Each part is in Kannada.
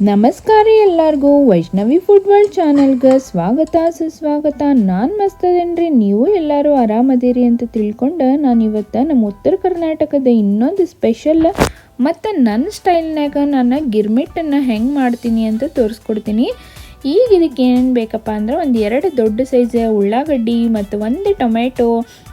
ನಮಸ್ಕಾರ ಎಲ್ಲರಿಗೂ, ವೈಷ್ಣವಿ ಫುಡ್ ವರ್ಲ್ಡ್ ಚಾನಲ್ಗೆ ಸ್ವಾಗತ, ಸುಸ್ವಾಗತ. ನಾನು ಮಸ್ತದೇನ್ರಿ, ನೀವು ಎಲ್ಲರೂ ಆರಾಮದಿರಿ ಅಂತ ತಿಳ್ಕೊಂಡು ನಾನು ಇವತ್ತು ನಮ್ಮ ಉತ್ತರ ಕರ್ನಾಟಕದ ಇನ್ನೊಂದು ಸ್ಪೆಷಲ್ ಮತ್ತು ನನ್ನ ಸ್ಟೈಲ್ನಾಗ ನಾನು ಗಿರ್ಮಿಟ್ಟನ್ನು ಹೆಂಗೆ ಮಾಡ್ತೀನಿ ಅಂತ ತೋರಿಸ್ಕೊಡ್ತೀನಿ. ಈಗ ಇದಕ್ಕೆ ಏನೇನು ಬೇಕಪ್ಪ ಅಂದ್ರೆ ಒಂದು ಎರಡು ದೊಡ್ಡ ಸೈಜ್ ಉಳ್ಳಾಗಡ್ಡಿ ಮತ್ತು ಒಂದು ಟೊಮೆಟೊ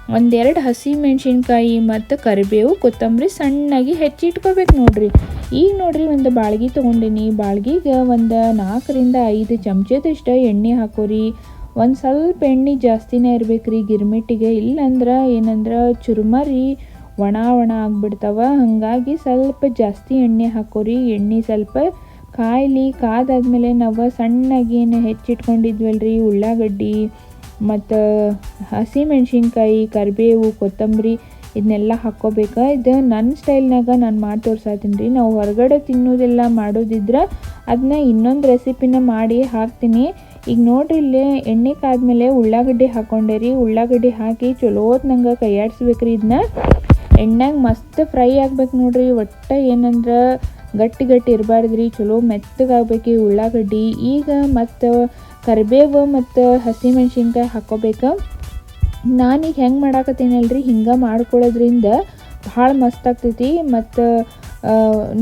ಒಂದೆರಡು ಹಸಿ ಮೆಣಸಿನ್ಕಾಯಿ ಮತ್ತು ಕರಿಬೇವು ಕೊತ್ತಂಬರಿ ಸಣ್ಣಾಗಿ ಹೆಚ್ಚಿಟ್ಕೋಬೇಕು ನೋಡ್ರಿ. ಈಗ ನೋಡ್ರಿ ಒಂದು ಬಾಳ್ಗಿ ತೊಗೊಂಡಿನಿ. ಬಾಳ್ಗಿಗೆ ಒಂದು ನಾಲ್ಕರಿಂದ ಐದು ಚಮಚದಷ್ಟು ಎಣ್ಣೆ ಹಾಕೋರಿ. ಒಂದು ಸ್ವಲ್ಪ ಎಣ್ಣೆ ಜಾಸ್ತಿನೇ ಇರ್ಬೇಕ್ರಿ. ಗಿರ್ಮಿಟ್ಟಿಗೆ ಇಲ್ಲಂದ್ರೆ ಏನಂದ್ರೆ ಚುರುಮರಿ, ಒಣ ಒಣ ಆಗ್ಬಿಡ್ತಾವ. ಹಾಗಾಗಿ ಸ್ವಲ್ಪ ಜಾಸ್ತಿ ಎಣ್ಣೆ ಹಾಕೋರಿ. ಎಣ್ಣೆ ಸ್ವಲ್ಪ ಕಾಯ್ಲಿ, ಕಾದಾದ್ಮೇಲೆ ನಾವು ಸಣ್ಣಾಗಿ ಏನು ಹೆಚ್ಚಿಟ್ಕೊಂಡಿದ್ವಲ್ರಿ? ಉಳ್ಳಾಗಡ್ಡಿ ಮತ್ತು ಹಸಿಮೆಣ್ಸಿನ್ಕಾಯಿ, ಕರಿಬೇವು, ಕೊತ್ತಂಬರಿ ಇದನ್ನೆಲ್ಲ ಹಾಕ್ಕೋಬೇಕು. ಇದು ನನ್ನ ಸ್ಟೈಲ್ನಾಗ ನಾನು ಮಾಡಿ ತೋರ್ಸಾತೀನಿ ರೀ. ನಾವು ಹೊರಗಡೆ ತಿನ್ನೋದೆಲ್ಲ ಮಾಡೋದಿದ್ರೆ ಅದನ್ನ ಇನ್ನೊಂದು ರೆಸಿಪಿನ ಮಾಡಿ ಹಾಕ್ತೀನಿ. ಈಗ ನೋಡ್ರಿ ಇಲ್ಲಿ ಎಣ್ಣೆ ಕಾದ್ಮೇಲೆ ಉಳ್ಳಾಗಡ್ಡಿ ಹಾಕ್ಕೊಂಡೆ ರೀ. ಉಳ್ಳಾಗಡ್ಡಿ ಹಾಕಿ ಚಲೋತ್ ನಂಗೆ ಕೈಯಾಡಿಸ್ಬೇಕ್ರಿ ಇದನ್ನ ಎಣ್ಣೆಗೆ ಮಸ್ತ್ ಫ್ರೈ ಆಗ್ಬೇಕು ನೋಡ್ರಿ. ಒಟ್ಟು ಏನಂದ್ರೆ ಗಟ್ಟಿ ಗಟ್ಟಿ ಇರಬಾರ್ದ್ರಿ, ಚಲೋ ಮೆತ್ತಗಾಗಬೇಕು ಉಳ್ಳಾಗಡ್ಡಿ. ಈಗ ಮತ್ತು ಕರಿಬೇವು ಮತ್ತು ಹಸಿಮೆಣ್ಸಿನ್ಕಾಯಿ ಹಾಕೋಬೇಕು. ನಾನೀಗ ಹೆಂಗೆ ಮಾಡಾಕತ್ತೀನಲ್ರಿ, ಹಿಂಗೆ ಮಾಡ್ಕೊಳ್ಳೋದ್ರಿಂದ ಭಾಳ ಮಸ್ತ್ ಆಗ್ತೈತಿ. ಮತ್ತು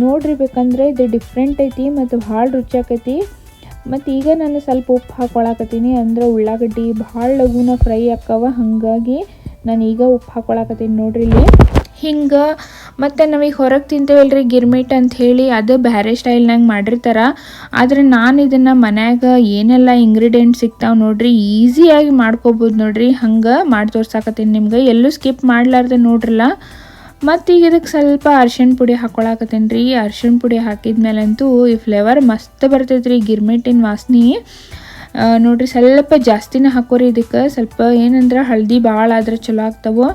ನೋಡ್ರಿ ಬೇಕಂದ್ರೆ ಇದು ಡಿಫ್ರೆಂಟ್ ಐತಿ ಮತ್ತು ಭಾಳ ರುಚಿ ಆಕೈತಿ. ಮತ್ತು ಈಗ ನಾನು ಸ್ವಲ್ಪ ಉಪ್ಪು ಹಾಕೊಳಕತ್ತೀನಿ ಅಂದ್ರೆ ಉಳ್ಳಾಗಡ್ಡಿ ಭಾಳ ಲಘುನ ಫ್ರೈ ಆಕ್ಕವ. ಹಾಗಾಗಿ ನಾನು ಈಗ ಉಪ್ಪು ಹಾಕೊಳಕತ್ತೀನಿ ನೋಡ್ರಿ ಇಲ್ಲಿ. ಹಿಂಗೆ ಮತ್ತು ನಾವೀಗ ಹೊರಗೆ ತಿಂತೇವಲ್ರಿ ಗಿರ್ಮಿಟ್ ಅಂತ ಹೇಳಿ, ಅದು ಬೇರೆ ಸ್ಟೈಲ್ನಾಗ ಮಾಡಿರ್ತಾರೆ. ಆದರೆ ನಾನು ಇದನ್ನು ಮನ್ಯಾಗ ಏನೆಲ್ಲ ಇಂಗ್ರೀಡಿಯೆಂಟ್ ಸಿಗ್ತಾವೆ ನೋಡ್ರಿ ಈಸಿಯಾಗಿ ಮಾಡ್ಕೋಬೋದು ನೋಡ್ರಿ. ಹಂಗೆ ಮಾಡಿ ತೋರ್ಸಾಕತ್ತೀನಿ ನಿಮ್ಗೆ. ಎಲ್ಲೂ ಸ್ಕಿಪ್ ಮಾಡ್ಲಾರ್ದೆ ನೋಡ್ರಲ್ಲ. ಮತ್ತು ಈಗ ಇದಕ್ಕೆ ಸ್ವಲ್ಪ ಅರ್ಶಿಣ ಪುಡಿ ಹಾಕೊಳಕತ್ತೀನಿ ರೀ. ಅರ್ಶಿಣ ಪುಡಿ ಹಾಕಿದ್ಮೇಲಂತೂ ಈ ಫ್ಲೇವರ್ ಮಸ್ತ್ ಬರ್ತೈತೆ ರೀ ಗಿರ್ಮಿಟ್ಟಿನ ವಾಸನೆ ನೋಡ್ರಿ ಸ್ವಲ್ಪ ಜಾಸ್ತಿನೇ ಹಾಕೋರಿ ಇದಕ್ಕೆ. ಸ್ವಲ್ಪ ಏನಂದ್ರೆ ಹಳದಿ ಭಾಳ ಆದ್ರೆ ಚಲೋ ಆಗ್ತಾವೆ.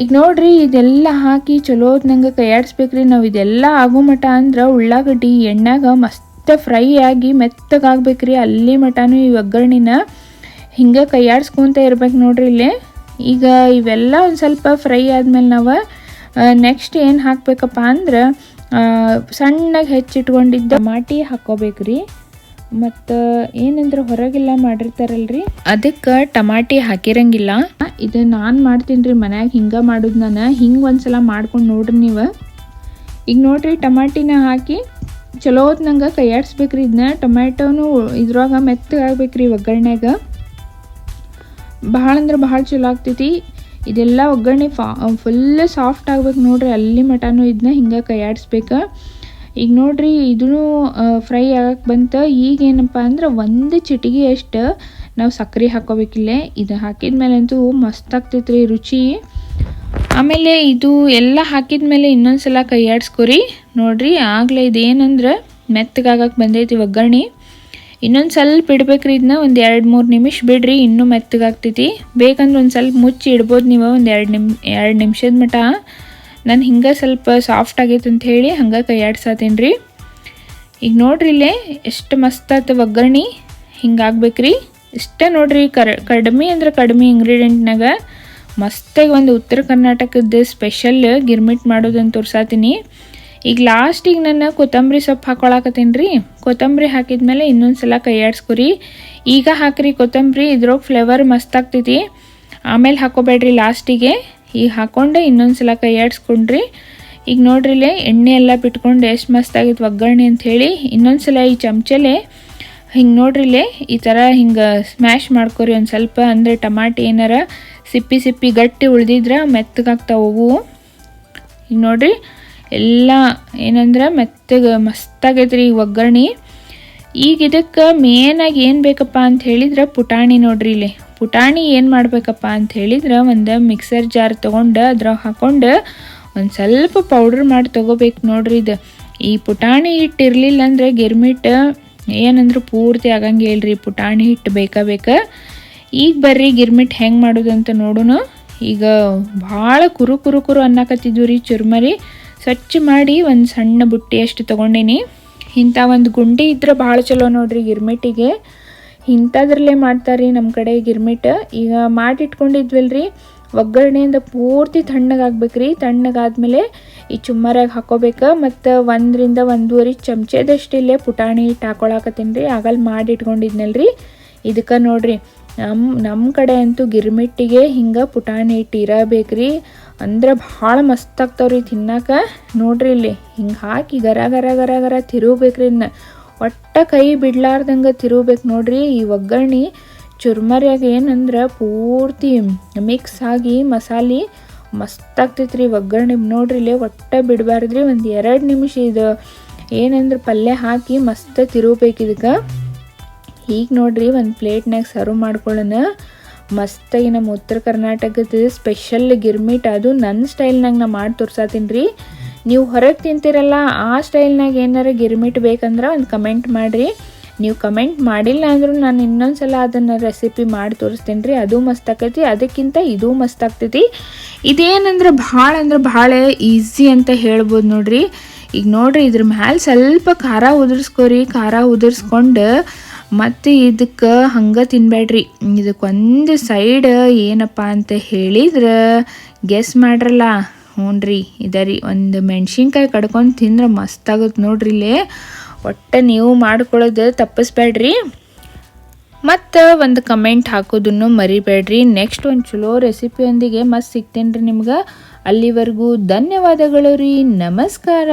ಈಗ ನೋಡ್ರಿ, ಇದೆಲ್ಲ ಹಾಕಿ ಚಲೋ ನಂಗೆ ಕೈಯಾಡಿಸ್ಬೇಕ್ರಿ. ನಾವು ಇದೆಲ್ಲ ಆಗೋ ಮಟ ಅಂದ್ರೆ ಉಳ್ಳಾಗಡ್ಡಿ ಎಣ್ಣೆಗ ಮಸ್ತ್ ಫ್ರೈ ಆಗಿ ಮೆತ್ತಗಾಗ್ಬೇಕ್ರಿ. ಅಲ್ಲಿ ಮಟನೂ ಈ ಒಗ್ಗರಣಿನ ಹಿಂಗೆ ಕೈಯಾಡಿಸ್ಕೊಂತ ಇರ್ಬೇಕು ನೋಡ್ರಿ ಇಲ್ಲಿ. ಈಗ ಇವೆಲ್ಲ ಒಂದು ಸ್ವಲ್ಪ ಫ್ರೈ ಆದಮೇಲೆ ನಾವು ನೆಕ್ಸ್ಟ್ ಏನು ಹಾಕ್ಬೇಕಪ್ಪ ಅಂದ್ರೆ ಸಣ್ಣಗೆ ಹೆಚ್ಚಿಟ್ಕೊಂಡಿದ್ದ ಟಮಾಟಿ ಹಾಕ್ಕೋಬೇಕ್ರಿ ಮತ್ತು ಏನಂದ್ರೆ ಹೊರಗೆಲ್ಲ ಮಾಡಿರ್ತಾರಲ್ರಿ? ಅದಕ್ಕೆ ಟಮಾಟಿ ಹಾಕಿರಂಗಿಲ್ಲ. ಇದು ನಾನು ಮಾಡ್ತೀನಿ ರೀ ಮನ್ಯಾಗ ಹಿಂಗೆ ಮಾಡೋದು ನಾನು. ಹಿಂಗೆ ಒಂದ್ಸಲ ಮಾಡ್ಕೊಂಡು ನೋಡ್ರಿ ನೀವು. ಈಗ ನೋಡ್ರಿ ಟಮಾಟಿನ ಹಾಕಿ ಚಲೋ ಹೊತ್ತು ನಂಗೆ ಕೈಯಾಡಿಸ್ಬೇಕ್ರಿ ಇದನ್ನ ಟೊಮ್ಯಾಟೋನು ಇದ್ರೊಳಗೆ ಮೆತ್ತಗಾಗ್ಬೇಕ್ರಿ ಒಗ್ಗರಣೆಗ. ಭಾಳ ಅಂದ್ರೆ ಭಾಳ ಚಲೋ ಆಗ್ತೈತಿ. ಇದೆಲ್ಲ ಒಗ್ಗರಣೆ ಫಾ ಫುಲ್ ಸಾಫ್ಟ್ ಆಗ್ಬೇಕು ನೋಡ್ರಿ. ಅಲ್ಲಿ ಮಟನೂ ಇದನ್ನ ಹಿಂಗೆ ಕೈಯಾಡಿಸ್ಬೇಕು. ಈಗ ನೋಡ್ರಿ ಇದೂ ಫ್ರೈ ಆಗಕ್ಕೆ ಬಂತು. ಈಗ ಏನಪ್ಪ ಅಂದ್ರೆ ಒಂದು ಚಿಟಿಗೆ ಅಷ್ಟು ನಾವು ಸಕ್ಕರೆ ಹಾಕೋಬೇಕಿಲ್ಲ ಇದು ಹಾಕಿದ ಮೇಲಂತೂ ಮಸ್ತ್ ಆಗ್ತೈತ್ರಿ ರುಚಿ. ಆಮೇಲೆ ಇದು ಎಲ್ಲ ಹಾಕಿದ ಮೇಲೆ ಇನ್ನೊಂದು ಸಲ ಕೈಯಾಡಿಸ್ಕೊರಿ. ನೋಡ್ರಿ ಆಗಲೇ ಇದೇನಂದ್ರೆ ಮೆತ್ತಗಾಗಕ್ಕೆ ಬಂದೈತಿ ಒಗ್ಗರಣೆ. ಇನ್ನೊಂದು ಸ್ವಲ್ಪ ಇಡ್ಬೇಕ್ರಿ ಇದನ್ನ ಒಂದು ಎರಡು ಮೂರು ನಿಮಿಷ ಬಿಡ್ರಿ, ಇನ್ನೂ ಮೆತ್ತಗಾಗ್ತೈತಿ. ಬೇಕಂದ್ರೆ ಒಂದು ಸ್ವಲ್ಪ ಮುಚ್ಚಿ ಇಡ್ಬೋದು ನೀವು, ಒಂದು ಎರಡು ನಿಮ್, ಎರಡು ನಿಮಿಷದ ಮಟ. ನಾನು ಹಿಂಗೆ ಸ್ವಲ್ಪ ಸಾಫ್ಟ್ ಆಗೈತೆ ಅಂತ ಹೇಳಿ ಹಂಗೆ ಕೈಯಾಡ್ಸತ್ತೀನಿ ರೀ ಈಗ ನೋಡ್ರಿ ಇಲ್ಲೇ ಎಷ್ಟು ಮಸ್ತ್ ಆಯ್ತು ಒಗ್ಗರಣೆ. ಹಿಂಗಾಗ್ಬೇಕ್ರಿ ಇಷ್ಟೇ ನೋಡ್ರಿ ಕರ್, ಕಡಿಮೆ ಅಂದ್ರೆ ಕಡಿಮೆ ಇಂಗ್ರೀಡಿಯೆಂಟ್ನಾಗ ಮಸ್ತಾಗಿ ಒಂದು ಉತ್ತರ ಕರ್ನಾಟಕದ ಸ್ಪೆಷಲ್ ಗಿರ್ಮಿಟ್ ಮಾಡೋದಂತ ತೋರ್ಸಾತೀನಿ. ಈಗ ಲಾಸ್ಟಿಗೆ ನಾನು ಕೊತ್ತಂಬರಿ ಸೊಪ್ಪು ಹಾಕೊಳಕತ್ತೀನಿ ರೀ ಕೊತ್ತಂಬರಿ ಹಾಕಿದ್ಮೇಲೆ ಇನ್ನೊಂದು ಸಲ ಕೈಯಾಡ್ಸ್ಕೊರಿ. ಈಗ ಹಾಕ್ರಿ ಕೊತ್ತಂಬರಿ, ಇದ್ರೊಳಗೆ ಫ್ಲೇವರ್ ಮಸ್ತ್ ಆಗ್ತೈತಿ. ಆಮೇಲೆ ಹಾಕೋಬೇಡ್ರಿ ಲಾಸ್ಟಿಗೆ ಈಗ ಹಾಕ್ಕೊಂಡು ಇನ್ನೊಂದು ಸಲ ಕೈಯಾಡಿಸ್ಕೊಂಡ್ರಿ ಈಗ ನೋಡ್ರಿ ಇಲ್ಲೇ ಎಣ್ಣೆ ಎಲ್ಲ ಬಿಟ್ಕೊಂಡು ಎಷ್ಟು ಮಸ್ತಾಗಿತ್ತು ಒಗ್ಗರಣೆ ಅಂತ ಹೇಳಿ. ಇನ್ನೊಂದು ಸಲ ಈ ಚಮಚಲೆ ಹಿಂಗೆ ನೋಡ್ರಿ ಇಲ್ಲೇ ಈ ಥರ ಹಿಂಗೆ ಸ್ಮ್ಯಾಶ್ ಮಾಡ್ಕೊರಿ ಒಂದು ಸ್ವಲ್ಪ. ಅಂದರೆ ಟಮಾಟಿ ಏನಾರ ಸಿಪ್ಪಿ ಸಿಪ್ಪಿ ಗಟ್ಟಿ ಉಳ್ದಿದ್ರೆ ಮೆತ್ತಗಾಗ್ತಾವೆ ಹೋಗು. ಈಗ ನೋಡ್ರಿ, ಎಲ್ಲ ಏನಂದ್ರೆ ಮೆತ್ತಗೆ ಮಸ್ತಾಗೈತ್ರಿ ಈ ಒಗ್ಗರಣೆ. ಈಗ ಇದಕ್ಕೆ ಮೇನಾಗಿ ಏನು ಬೇಕಪ್ಪ ಅಂತ ಹೇಳಿದ್ರೆ ಪುಟಾಣಿ ನೋಡ್ರಿ ಇಲ್ಲಿ. ಪುಟಾಣಿ ಏನು ಮಾಡಬೇಕಪ್ಪ ಅಂತ ಹೇಳಿದ್ರೆ ಒಂದು ಮಿಕ್ಸರ್ ಜಾರ್ ತೊಗೊಂಡು ಅದ್ರಾಗ ಹಾಕೊಂಡು ಒಂದು ಸ್ವಲ್ಪ ಪೌಡ್ರ್ ಮಾಡಿ ತೊಗೋಬೇಕು ನೋಡ್ರಿ ಇದು. ಈ ಪುಟಾಣಿ ಹಿಟ್ಟು ಇರಲಿಲ್ಲ ಅಂದರೆ ಗಿರ್ಮಿಟ್ ಏನಂದ್ರೆ ಪೂರ್ತಿ ಆಗಂಗೆ ಇಲ್ರಿ. ಪುಟಾಣಿ ಹಿಟ್ಟು ಬೇಕಾ ಬೇಕಾ? ಈಗ ಬರ್ರಿ ಗಿರ್ಮಿಟ್ ಹೆಂಗೆ ಮಾಡೋದು ಅಂತ ನೋಡೋಣ ಈಗ ಭಾಳ ಕುರು ಕುರು ಕುರು ಅನ್ನಕತ್ತಿದ್ವು ರೀ ಚುರ್ಮರಿ. ಸ್ವಚ್ಛ ಮಾಡಿ ಒಂದು ಸಣ್ಣ ಬುಟ್ಟಿ ಅಷ್ಟು ತೊಗೊಂಡೀನಿ. ಇಂಥ ಒಂದು ಗುಂಡಿ ಇದ್ರೆ ಭಾಳ ಚಲೋ ನೋಡ್ರಿ ಗಿರ್ಮಿಟ್ಟಿಗೆ ಇಂಥದ್ರಲ್ಲೇ ಮಾಡ್ತಾರೆ ರೀ ನಮ್ಮ ಕಡೆ ಗಿರ್ಮಿಟ್. ಈಗ ಮಾಡಿಟ್ಕೊಂಡಿದ್ವಲ್ರಿ, ಒಗ್ಗರಣೆಯಿಂದ ಪೂರ್ತಿ ತಣ್ಣಗಾಗ್ಬೇಕ್ರಿ ತಣ್ಣಗಾದ್ಮೇಲೆ ಈ ಚುಮ್ಮರಾಗಿ ಹಾಕೋಬೇಕು. ಮತ್ತು ಒಂದರಿಂದ ಒಂದೂವರೆ ಚಮಚದಷ್ಟು ಇಲ್ಲೇ ಪುಟಾಣಿ ಹಿಟ್ಟು ಹಾಕೊಳಕತ್ತೀನಿ ರೀ. ಆಗಲ್ಲಿ ಮಾಡಿ ರೀ ಇದಕ್ಕೆ ನೋಡ್ರಿ ನಮ್ಮ ನಮ್ಮ ಕಡೆ ಅಂತೂ ಗಿರ್ಮಿಟ್ಟಿಗೆ ಹಿಂಗೆ ಪುಟಾಣಿ ಹಿಟ್ಟು ಇರಬೇಕ್ರಿ ಅಂದ್ರೆ ಭಾಳ ಮಸ್ತ್ ಆಗ್ತಾವ್ರಿ ತಿನ್ನಕ್ಕೆ ನೋಡ್ರಿ ಇಲ್ಲಿ, ಹಿಂಗೆ ಹಾಕಿ ಗರ ಗರ ಗರ ಗರ ತಿರುಗ್ಬೇಕ್ರಿ ಇನ್ನು ಒಟ್ಟ ಕೈ ಬಿಡ್ಲಾರ್ದಂಗೆ ತಿರುಗ್ಬೇಕು ನೋಡ್ರಿ. ಈ ಒಗ್ಗರಣೆ ಚುರ್ಮರಿಯಾಗ ಏನಂದ್ರೆ ಪೂರ್ತಿ ಮಿಕ್ಸ್ ಆಗಿ ಮಸಾಲೆ ಮಸ್ತ್ ಆಗ್ತೈತ್ರಿ ಒಗ್ಗರಣೆ. ನೋಡ್ರಿ ಇಲ್ಲಿ ಒಟ್ಟ ಬಿಡಬಾರ್ದ್ರಿ, ಒಂದು ಎರಡು ನಿಮಿಷ ಇದು ಏನಂದ್ರೆ ಪಲ್ಯ ಹಾಕಿ ಮಸ್ತ್ ತಿರುಗ್ಬೇಕು ಇದಕ್ಕೆ. ಈಗ ನೋಡ್ರಿ ಒಂದು ಪ್ಲೇಟ್ನಾಗ ಸರ್ವ್ ಮಾಡ್ಕೊಳ್ಳೋಣ. ಮಸ್ತಾಗಿ ನಮ್ಮ ಉತ್ತರ ಕರ್ನಾಟಕದ ಸ್ಪೆಷಲ್ ಗಿರ್ಮಿಟ್ ಅದು ನನ್ನ ಸ್ಟೈಲ್ನಾಗ ನಾ ಮಾಡಿ ತೋರ್ಸಾತೀನಿ ರೀ. ನೀವು ಹೊರಗೆ ತಿಂತೀರಲ್ಲ, ಆ ಸ್ಟೈಲ್ನಾಗ ಏನಾರ ಗಿರ್ಮಿಟ್ ಬೇಕಂದ್ರೆ ಒಂದು ಕಮೆಂಟ್ ಮಾಡಿರಿ. ನೀವು ಕಮೆಂಟ್ ಮಾಡಿಲ್ಲ ಅಂದರೂ ನಾನು ಇನ್ನೊಂದು ಸಲ ಅದನ್ನು ರೆಸಿಪಿ ಮಾಡಿ ತೋರಿಸ್ತೀನಿ ರೀ. ಅದು ಮಸ್ತ್ ಆಕೈತಿ, ಅದಕ್ಕಿಂತ ಇದು ಮಸ್ತ್ ಆಗ್ತೈತಿ. ಇದೇನಂದ್ರೆ ಭಾಳ ಅಂದ್ರೆ ಭಾಳ ಈಸಿ ಅಂತ ಹೇಳ್ಬೋದು ನೋಡ್ರಿ. ಈಗ ನೋಡ್ರಿ ಇದ್ರ ಮ್ಯಾಲೆ ಸ್ವಲ್ಪ ಖಾರ ಉದುರಿಸ್ಕೊರಿ, ಖಾರ ಉದುರಿಸ್ಕೊಂಡು ಮತ್ತು ಇದಕ್ಕೆ ಹಂಗೆ ತಿನ್ಬೇಡ್ರಿ ಇದಕ್ಕೆ ಒಂದು ಸೈಡ್ ಏನಪ್ಪ ಅಂತ ಹೇಳಿದ್ರೆ ಗೆಸ್ ಮಾಡ್ರಲ್ಲ. ಹ್ಞೂ ರೀ ಇದರಿ ಒಂದು ಮೆಣ್ಸಿನ್ಕಾಯಿ ಕಡ್ಕೊಂಡು ತಿಂದ್ರೆ ಮಸ್ತ್ ಆಗುತ್ತೆ ನೋಡ್ರಿ ಇಲ್ಲೇ. ಒಟ್ಟು ನೀವು ಮಾಡ್ಕೊಳ್ಳೋದು ತಪ್ಪಿಸ್ಬೇಡ್ರಿ ಮತ್ತು ಒಂದು ಕಮೆಂಟ್ ಹಾಕೋದನ್ನು ಮರಿಬೇಡ್ರಿ ನೆಕ್ಸ್ಟ್ ಒಂದು ಚಲೋ ರೆಸಿಪಿಯೊಂದಿಗೆ ಮಸ್ತ್ ಸಿಗ್ತೇನೆ ರೀ ನಿಮ್ಗೆ. ಅಲ್ಲಿವರೆಗೂ ಧನ್ಯವಾದಗಳು ರೀ. ನಮಸ್ಕಾರ.